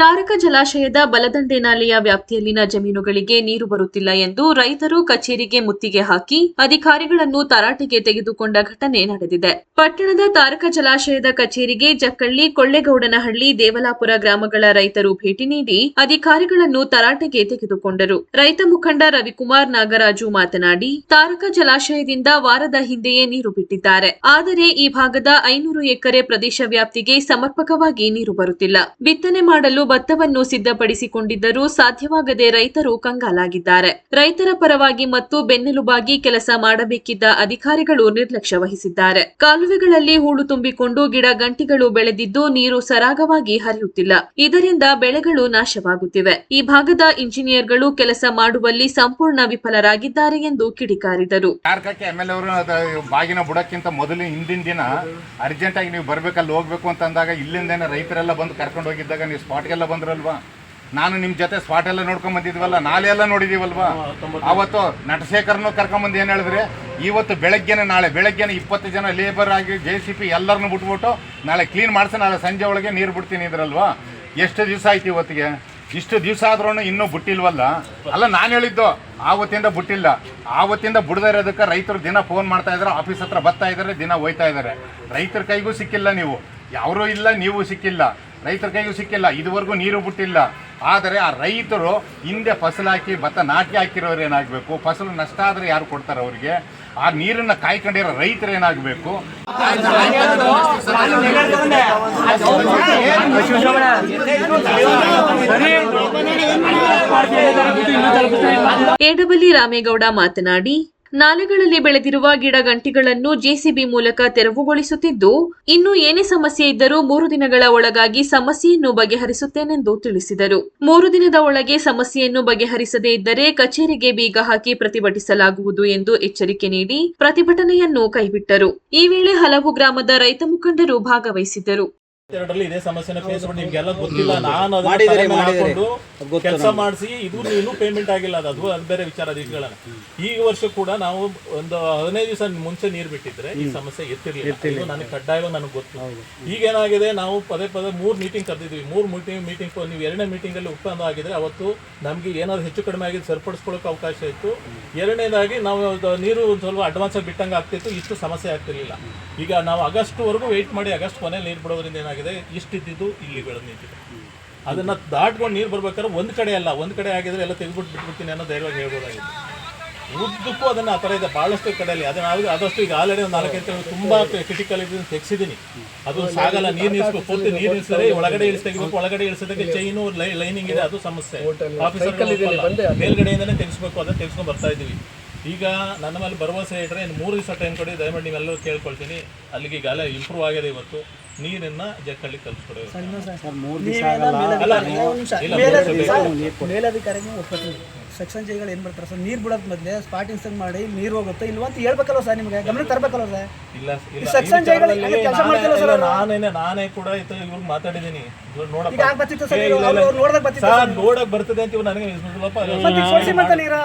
ತಾರಕ ಜಲಾಶಯದ ಬಲದಂಡೆ ನಾಲೆಯ ವ್ಯಾಪ್ತಿಯಲ್ಲಿನ ಜಮೀನುಗಳಿಗೆ ನೀರು ಬರುತ್ತಿಲ್ಲ ಎಂದು ರೈತರು ಕಚೇರಿಗೆ ಮುತ್ತಿಗೆ ಹಾಕಿ ಅಧಿಕಾರಿಗಳನ್ನು ತರಾಟೆಗೆ ತೆಗೆದುಕೊಂಡ ಘಟನೆ ನಡೆದಿದೆ. ಪಟ್ಟಣದ ತಾರಕ ಜಲಾಶಯದ ಕಚೇರಿಗೆ ಜಕ್ಕಳ್ಳಿ, ಕೊಳ್ಳೇಗೌಡನಹಳ್ಳಿ, ದೇವಲಾಪುರ ಗ್ರಾಮಗಳ ರೈತರು ಭೇಟಿ ನೀಡಿ ಅಧಿಕಾರಿಗಳನ್ನು ತರಾಟೆಗೆ ತೆಗೆದುಕೊಂಡರು. ರೈತ ಮುಖಂಡ ರವಿಕುಮಾರ್ ನಾಗರಾಜು ಮಾತನಾಡಿ, ತಾರಕ ಜಲಾಶಯದಿಂದ ವಾರದ ಹಿಂದೆಯೇ ನೀರು ಬಿಟ್ಟಿದ್ದಾರೆ. ಆದರೆ ಈ ಭಾಗದ ಐನೂರು ಎಕರೆ ಪ್ರದೇಶ ವ್ಯಾಪ್ತಿಗೆ ಸಮರ್ಪಕವಾಗಿ ನೀರು ಬರುತ್ತಿಲ್ಲ. ಬಿತ್ತನೆ ಮಾಡಲು ಭತ್ತವನ್ನು ಸಿದ್ಧಪಡಿಸಿಕೊಂಡಿದ್ದರೂ ಸಾಧ್ಯವಾಗದೆ ರೈತರು ಕಂಗಾಲಾಗಿದ್ದಾರೆ. ರೈತರ ಪರವಾಗಿ ಮತ್ತು ಬೆನ್ನೆಲುಬಾಗಿ ಕೆಲಸ ಮಾಡಬೇಕಿದ್ದ ಅಧಿಕಾರಿಗಳು ನಿರ್ಲಕ್ಷ್ಯ ವಹಿಸಿದ್ದಾರೆ. ಕಾಲುವೆಗಳಲ್ಲಿ ಹೂಳು ತುಂಬಿಕೊಂಡು ಗಿಡ ಗಂಟಿಗಳು ಬೆಳೆದಿದ್ದು ನೀರು ಸರಾಗವಾಗಿ ಹರಿಯುತ್ತಿಲ್ಲ. ಇದರಿಂದ ಬೆಳೆಗಳು ನಾಶವಾಗುತ್ತಿವೆ. ಈ ಭಾಗದ ಇಂಜಿನಿಯರ್ಗಳು ಕೆಲಸ ಮಾಡುವಲ್ಲಿ ಸಂಪೂರ್ಣ ವಿಫಲರಾಗಿದ್ದಾರೆ ಎಂದು ಕಿಡಿಕಾರಿದರು. ಬಾಗಿನ ಬುಡಕ್ಕಿಂತ ಮೊದಲು ಹಿಂದಿನ ದಿನ ಅರ್ಜೆಂಟಾಗಿ ನೀವು ಬರ್ಬೇಕಲ್ಲಿ ಹೋಗ್ಬೇಕು ಅಂತ ಅಂದಾಗ ರೈತರೆಲ್ಲ ಬಂದು ಕರ್ಕೊಂಡು ಹೋಗಿದ್ದಾಗ ನೀವು ಸ್ಪಾಟ್ಗೆಲ್ಲ ಬಂದ್ರಲ್ವಾ? ನಾನು ನಿಮ್ಮ ಜೊತೆ ಸ್ಪಾಟ್ ಎಲ್ಲ ನೋಡ್ಕೊಂಡ್ ಬಂದಿದ್ವಲ್ಲ ನಾಳೆ ಎಲ್ಲ ನೋಡಿದೀವಲ್ವಾ? ಅವತ್ತು ನಟಶೇಖರ್ನು ಕರ್ಕೊಂಬಂದು ಏನು ಹೇಳಿದ್ರೆ? ಇವತ್ತು ಬೆಳಗ್ಗೆನೆ ನಾಳೆ ಬೆಳಗ್ಗೆನೆ ಇಪ್ಪತ್ತು ಜನ ಲೇಬರ್ ಆಗಿ ಜೆ ಸಿ ಪಿ ಎಲ್ಲರನ್ನು ಬಿಟ್ಬಿಟ್ಟು ನಾಳೆ ಕ್ಲೀನ್ ಮಾಡಿಸಿ ನಾಳೆ ಸಂಜೆ ಒಳಗೆ ನೀರು ಬಿಡ್ತೀನಿ ಇದ್ರಲ್ವಾ ಎಷ್ಟು ದಿವಸ ಆಯ್ತು ಇವತ್ತಿಗೆ? ಇಷ್ಟು ದಿವಸ ಆದ್ರೂ ಇನ್ನೂ ಬಿಟ್ಟಿಲ್ವಲ್ಲ? ಅಲ್ಲ ನಾನು ಹೇಳಿದ್ದು ಆವತ್ತಿಂದ ಬಿಟ್ಟಿಲ್ಲ. ಆವತ್ತಿಂದ ಬಿಡದೇ ಇರೋದಕ್ಕೆ ರೈತರು ದಿನ ಫೋನ್ ಮಾಡ್ತಾ ಇದ್ದಾರೆ ಆಫೀಸ್ ಹತ್ರ ಬರ್ತಾ ಇದ್ದಾರೆ ದಿನ ಹೋಯ್ತಾ ಇದ್ದಾರೆ ರೈತರ ಕೈಗೂ ಸಿಕ್ಕಿಲ್ಲ ನೀವು. ಯಾರೂ ಇಲ್ಲ ನೀವು ಸಿಕ್ಕಿಲ್ಲ. ರೈತರ ಕೈಗೂ ಸಿಕ್ಕಿಲ್ಲ, ಇದುವರೆಗೂ ನೀರು ಬಿಟ್ಟಿಲ್ಲ. ಆದರೆ ಆ ರೈತರು ಹಿಂದೆ ಫಸಲು ಹಾಕಿ, ಭತ್ತ ನಾಟಿ ಹಾಕಿರೋರು ಏನಾಗಬೇಕು? ಫಸಲು ನಷ್ಟ ಆದರೆ ಯಾರು ಕೊಡ್ತಾರೆ ಅವರಿಗೆ? ಆ ನೀರನ್ನು ಕಾಯ್ಕೊಂಡಿರೋ ರೈತರು ಏನಾಗಬೇಕು? ಎಡಬಲಿ ರಾಮೇಗೌಡ ಮಾತನಾಡಿ ನಾಲೆಗಳಲ್ಲಿ ಬೆಳೆದಿರುವ ಗಿಡ ಗಂಟಿಗಳನ್ನು ಜೆಸಿಬಿ ಮೂಲಕ ತೆರವುಗೊಳಿಸುತ್ತಿದ್ದು, ಇನ್ನು ಏನೇ ಸಮಸ್ಯೆ ಇದ್ದರೂ ಮೂರು ದಿನಗಳ ಒಳಗಾಗಿ ಸಮಸ್ಯೆಯನ್ನು ಬಗೆಹರಿಸುತ್ತೇನೆಂದು ತಿಳಿಸಿದರು. ಮೂರು ದಿನದ ಒಳಗೆ ಸಮಸ್ಯೆಯನ್ನು ಬಗೆಹರಿಸದೇ ಇದ್ದರೆ ಕಚೇರಿಗೆ ಬೀಗ ಹಾಕಿ ಪ್ರತಿಭಟಿಸಲಾಗುವುದು ಎಂದು ಎಚ್ಚರಿಕೆ ನೀಡಿ ಪ್ರತಿಭಟನೆಯನ್ನು ಕೈಬಿಟ್ಟರು. ಈ ವೇಳೆ ಹಲವು ಗ್ರಾಮದ ರೈತ ಮುಖಂಡರು ಭಾಗವಹಿಸಿದ್ದರು. ಎರಡರಲ್ಲಿ ಇದೇ ಸಮಸ್ಯೆನ ಫೇಸ್ ಮಾಡಿ ನಿಮ್ಗೆಲ್ಲ ಗೊತ್ತಿಲ್ಲ. ನಾನು ಮಾಡಿಕೊಂಡು. ಹಾಕೊಂಡು ಕೆಲಸ ಮಾಡಿಸಿ ಇದು ಇನ್ನೂ ಪೇಮೆಂಟ್ ಆಗಿಲ್ಲ ಅದು ಅದು ಅದು ಬೇರೆ ವಿಚಾರ ಇಟ್ಕೊಳ್ಳೋಣ ಈ ವರ್ಷ ಕೂಡ ನಾವು ಒಂದು ಹದಿನೈದು ದಿವಸ ಮುಂಚೆ ನೀರು ಬಿಟ್ಟಿದ್ರೆ ಈ ಸಮಸ್ಯೆ ಎತ್ತಿರ್ಲಿಲ್ಲ. ಇದು ನನಗೆ ಕಡ್ಡಾಯವಾಗಿ ನನಗೆ ಗೊತ್ತು. ಈಗ ಏನಾಗಿದೆ ನಾವು ಪದೇ ಪದೇ ಮೂರು ಮೀಟಿಂಗ್ ಕರೆದಿದ್ವಿ. ಮೂರು ಮೀಟಿಂಗ್ ಮೀಟಿಂಗ್ ನೀವು ಎರಡನೇ ಮೀಟಿಂಗ್ ಅಲ್ಲಿ ಒಪ್ಪಂದ ಆಗಿದ್ರೆ ಅವತ್ತು ನಮಗೆ ಏನಾದ್ರು ಹೆಚ್ಚು ಕಡಿಮೆ ಆಗಿದ್ದು ಸರಿಪಡಿಸ್ಕೊಳ್ಳೋಕೆ ಅವಕಾಶ ಇತ್ತು. ಎರಡನೇದಾಗಿ ನಾವು ನೀರು ಒಂದು ಸ್ವಲ್ಪ ಅಡ್ವಾನ್ಸ್ ಆಗಿ ಬಿಟ್ಟಂಗೆ ಆಗ್ತಿತ್ತು. ಇಷ್ಟು ಸಮಸ್ಯೆ ಆಗ್ತಿರ್ಲಿಲ್ಲ. ಈಗ ನಾವು ಆಗಸ್ಟ್ ವರೆಗೂ ವೆಯ್ಟ್ ಮಾಡಿ ಆಗಸ್ಟ್ ಕೊನೆಯಲ್ಲಿ ನೀರು ಬಿಡೋದ್ರಿಂದ ಏನಾಗಿದೆ? ಇಷ್ಟಿದ್ದು ಇಲ್ಲಿ ಬೆಳೆದು ನಿಂತಿದೆ. ಅದನ್ನ ದಾಟ್ಕೊಂಡು ನೀರು ಬರ್ಬೇಕಾದ್ರೆ ಒಂದು ಕಡೆ ಅಲ್ಲ ಒಂದು ಕಡೆ ಆಗಿದ್ರೆ ಎಲ್ಲ ತೆಗೆದ್ಬಿಟ್ಟು ಬಿಟ್ಬಿಡ್ತೀನಿ ಅನ್ನೋ ಧೈರ್ಯವಾಗಿ ಹೇಳ್ಬೋದಾಗಿತ್ತು ಉದ್ದಕ್ಕೂ ಅದನ್ನ ಆ ಥರ ಇದೆ ಭಾಳಷ್ಟು ಕಡೆಯಲ್ಲಿ. ಅದನ್ನ ಆದಷ್ಟು ಈಗ ಆಲ್ರೆಡಿ ಒಂದು ನಾಲ್ಕೈದು ಕಡೆ ತುಂಬಾ ಕ್ರಿಟಿಕಲ್ ಇದನ್ನು ತೆಗ್ಸಿದ್ದೀನಿ. ಅದು ಸಾಗಲ್ಲ ನೀರು ನಿಲ್ಸ್ಬೇಕು ಪೂರ್ತಿ ನೀರು ನಿಲ್ಸಿದ್ರೆ ಒಳಗಡೆ ಇಳಿಸ್ ತೆಗಿಬೇಕು ಒಳಗಡೆ ಇಳಿಸೋದಕ್ಕೆ ಚೈನು ಲೈನಿಂಗ್ ಇದೆ ಅದು ಸಮಸ್ಯೆ. ಆಫೀಸರ್ ಮೇಲ್ಗಡೆಯಿಂದನೇ ತೆಗಿಸ್ಬೇಕು ಅದನ್ನು ತೆಗೆಸ್ಕೊಂಡು ಬರ್ತಾ ಇದೀವಿ ಈಗ ನನ್ನ ಮೇಲೆ ಭರವಸೆ ಇಟ್ಟರೆ ಇನ್ನು ಮೂರು ದಿವಸ ಟೈಮ್ ಕೊಡಿ ದಯಮಾಡಿ ನೀವೆಲ್ಲರೂ ಕೇಳ್ಕೊಳ್ತೀನಿ. ಅಲ್ಲಿಗೆ ಈಗ ಅಲ್ಲ ಇಂಪ್ರೂವ್ ಆಗಿದೆ ಇವತ್ತು. ನೀರನ್ನ ಜಕ್ಕಳ್ಳಿ ಕಲ್ಸ್ಕೊಡಿ. ಮೇಲಧಿಕಾರಿಗೆ ಸೆಕ್ಷನ್ ಜೈಗಳು ಏನು ಮಾಡ್ತಾರೆ? ಸರ್ ನೀರು ಬಿಡೋದ್ ಮೊದಲೇ ಸ್ಪಾಟ್ ಇನ್ಸ್ಟೆಂಟ್ ಮಾಡಿ ನೀರು ಹೋಗುತ್ತೆ. ಇಲ್ವಾ ಅಂತ ಹೇಳ್ಬೇಕಲ್ಲ ಸರ್ ನಿಮಗೆ? ಗಮನ ತರಬೇಕಲ್ಲ ಸರ್ ಇಲ್ಲ ಇಲ್ಲ ಈ section ಈ ಜೈಗಳು ನಾನೇ- ಮಾಡ್ತಿಲ್ಲ ಇಲ್ಲ, ಸರ್ ನಾನೇನೆ ನಾನೇ ಕೂಡ ಇತ್ತು ಇವ್ರಿಗೆ ಮಾತಾಡಿದ್ದೀನಿ. ಇವ್ರು ಈಗ ಬರ್ತಿತ್ತು ಸರ್ ಏ, ಇವ್ರು- ಇಲ್ಲ, ಇಲ್ಲ. ಅವ್ರು ನೋಡ್ದಾಗ ಬರ್ತಿತ್ತು ಸರ್ ನೋಡಕ್ ಬರ್ತದೆ ಅಂತ ಇವ್ರು ನನಗೆ ಮತ್ತೆ ಮತ್ತೆ ನೀರು?